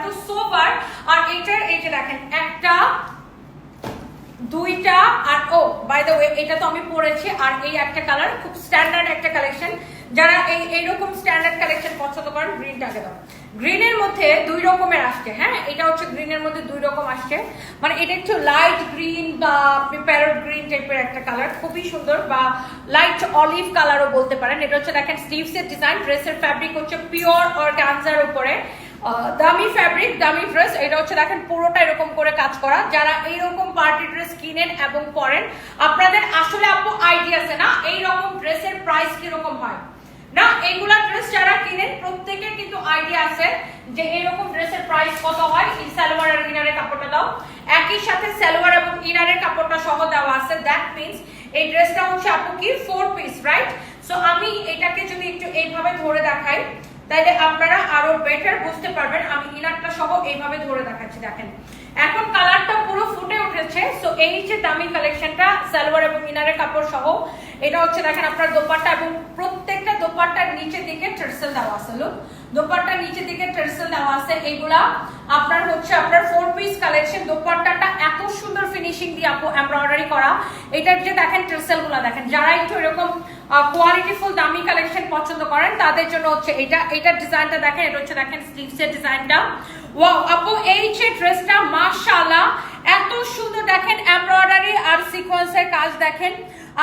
এত সোবার আর এটার এই যে দেখেন, একটা, দুইটা, আর ও বাই দ্য ওয়ে এটা তো আমি পরেছি, আর এই একটা কালার খুব স্ট্যান্ডার্ড একটা কালেকশন যারা এই, এইরকম স্ট্যান্ডার্ড কালেকশন পছন্দ করেন গ্রিনটাকে দাও। গ্রিনের মধ্যে দুই রকমের আসছে হ্যাঁ? এটা হচ্ছে গ্রিনের মধ্যে দুই রকম আসছে। মানে এটা একটু লাইট গ্রিন বা প্যারট গ্রিন টাইপের একটা কালার খুবই সুন্দর, বা লাইট অলিভ কালারও বলতে পারেন। এটা হচ্ছে দেখেন স্লিভসের ডিজাইন ড্রেসের ফ্যাব্রিক হচ্ছে পিওর অর্গানজার উপরে। দামি ফ্যাব্রিক দামি ড্রেস এটা হচ্ছে দেখেন পুরোটা এরকম করে কাজ করা। যারা এইরকম পার্টি ড্রেস কিনেন এবং পরেন আপনাদের আসলে আপু আইডিয়া আছে না এইরকম ড্রেসের প্রাইস কীরকম হয়। না এইগুলা ড্রেস যারা কিনেন প্রত্যেকের কিন্তু আইডিয়া আছে যে এরকম ড্রেসের প্রাইস কত হয়। সালোয়ার আর ইনারের কাপড়টা দাও। একই সাথে সালোয়ার এবং ইনারের কাপড়টা সহ দেওয়া আছে। দ্যাট মিন্স এই ড্রেসটা হচ্ছে আপু কি? ফোর পিস রাইট সো আমি এটাকে যদি একটু এইভাবে ধরে দেখাই। তাইলে আপনারা আরও বেটার বুঝতে পারবেন। আমি ইনারটা সহ এইভাবে ধরে দেখাচ্ছি, দেখেন। এখন কালারটা পুরো ফুটে উঠেছে সো এই যে দামি কালেকশনটা সালোয়ার এবং ইনারের কাপড় সহ, এটা হচ্ছে দেখেন আপনার দোপাট্টা এবং প্রত্যেকটা দোপাট্টার নিচের দিকে টার্সেল দেওয়া আছে লোক দোপাট্টার নিচের দিকে টার্সেল দেওয়া আছে, এইগুলা আপনার হচ্ছে আপনার ফোর পিস কালেকশন দোপাট্টাটা এত সুন্দর ফিনিশিং দিয়ে আপু এমব্রয়ডারি করা। এটার যে দেখেন টার্সেলগুলা দেখেন, যারা একটু এরকম কোয়ালিটিফুল দামি কালেকশন পছন্দ করেন, তাদের জন্য হচ্ছে এটা এটার ডিজাইনটা দেখেন, এটা হচ্ছে দেখেন স্লিভসের ডিজাইনটা ওয়াও আপু, এই যে ড্রেসটা মাশাআল্লাহ, এত সুন্দর দেখেন এমব্রয়ডারি আর সিকোয়েন্সের কাজ দেখেন।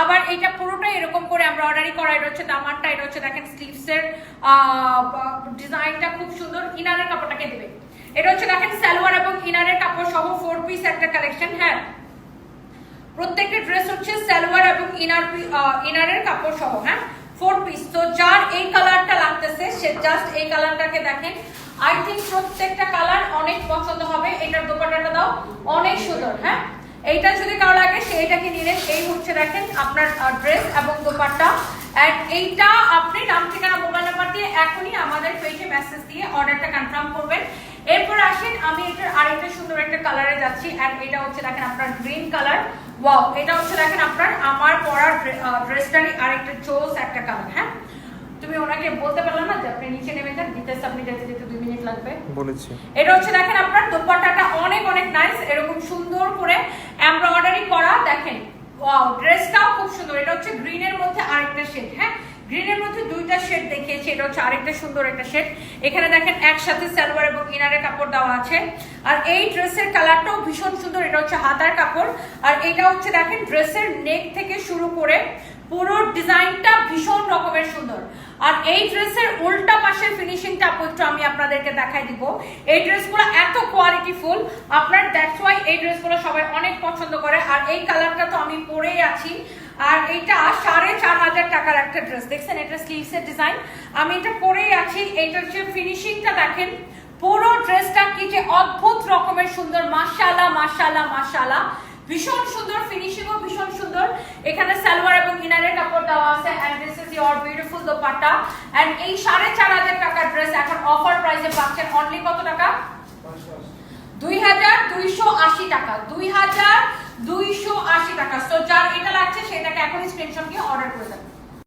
আবার এটা পুরোটাই এরকম করে এমব্রয়ডারি করা, এটা হচ্ছে দামারটা, এটা হচ্ছে দেখেন স্লিভসের ডিজাইনটা খুব সুন্দর, ইনারের কাপড়টাকে দেবে। এটা হচ্ছে দেখেন, সালোয়ার এবং ইনারের কাপড় সহ ফোর পিস একটা কালেকশন হ্যাঁ? প্রত্যেকটা ড্রেস হচ্ছে সালোয়ার এবং ইনার ইনারের কাপড় সহ হ্যাঁ? ফোর পিস তো যার এই কালারটা লাগতেছে, সে জাস্ট এই কালারটাকে দেখেন। আই থিঙ্ক প্রত্যেকটা কালার অনেক পছন্দ হবে। এটার দোপাট্টাটা দাও, অনেক সুন্দর হ্যাঁ? এইটা যদি কারও লাগে সেইটাকে নিলেন এই হচ্ছে দেখেন আপনার ড্রেস এবং দোপাট্টা। এন্ড এইটা আপনি নাম ঠিকানা মোবাইল নাম্বার দিয়ে এখনই আমাদের পেজে মেসেজ দিয়ে অর্ডারটা কনফার্ম করবেন। এরপর আসেন আমি এটার আরেকটা সুন্দর একটা কালারে যাচ্ছি এন্ড এটা হচ্ছে দেখেন আপনার গ্রিন কালার ওয়াও এটা হচ্ছে দেখেন আপনার আমার পরার ড্রেসটারই আরেকটা চোস একটা কালার হ্যাঁ? তুমি ওনাকে বলতে পারলাম না যে আপনি নিচে নেমে যান ডিটেলস আপনি যেতে যেতে দুই মিনিট লাগবে। বলেছি। এটা হচ্ছে দেখেন আপনার দোপাট্টাটা অনেক অনেক নাইস এরকম সুন্দর করে এমব্রয়ডারি করা দেখেন ওয়াও ড্রেসটাও খুব সুন্দর এটা হচ্ছে গ্রিনের মধ্যে আরেকটা শেড হ্যাঁ দুইটা শেড দেখিয়েছি এটা হচ্ছে আরেকটা সুন্দর একটা শেড এখানে দেখেন একসাথে সালোয়ার এবং ইনারের কাপড় দেওয়া আছে। আর এই ড্রেসের কালারটাও ভীষণ সুন্দর, এটা হচ্ছে হাতার কাপড়। আর এটা হচ্ছে দেখেন ড্রেসের নেক থেকে শুরু করে পুরো ডিজাইনটা ভীষণ রকমের সুন্দর। আর এই ড্রেসের উল্টা পাশের ফিনিশিংটা একটু আমি আপনাদেরকে দেখাই দিব। এই ড্রেসগুলো এত কোয়ালিটি ফুল, আপনার দ্যাটস ওয়াই এই ড্রেসগুলো সবাই অনেক পছন্দ করে। আর এই কালারটা তো আমি পরেই আছি। আর এটা সাড়ে চার হাজার টাকার একটা ড্রেস দেখছেন এটা স্লিভসের ডিজাইন আমি এটা পরেই আছি এটা হচ্ছে ফিনিশিংটা দেখেন। পুরো ড্রেসটা কি যে অদ্ভুত রকমের সুন্দর। মাশাআল্লাহ মাশাআল্লাহ মাশাআল্লাহ। ভীষণ সুন্দর ফিনিশিংও ভীষণ সুন্দর। এখানে সালোয়ার এবং ইনারের কাপড় দেওয়া আছে and this is your beautiful dupatta. And এই সাড়ে চার হাজার টাকার ড্রেস এখন অফার প্রাইসে পাচ্ছেন অনলি কত টাকা? দুই হাজার দুইশো আশি টাকা। দুই হাজার দুইশো আশি টাকা। সো যার এটা লাগছে সেটাকে এখনই স্ক্রিনশট দিয়ে অর্ডার করে দেন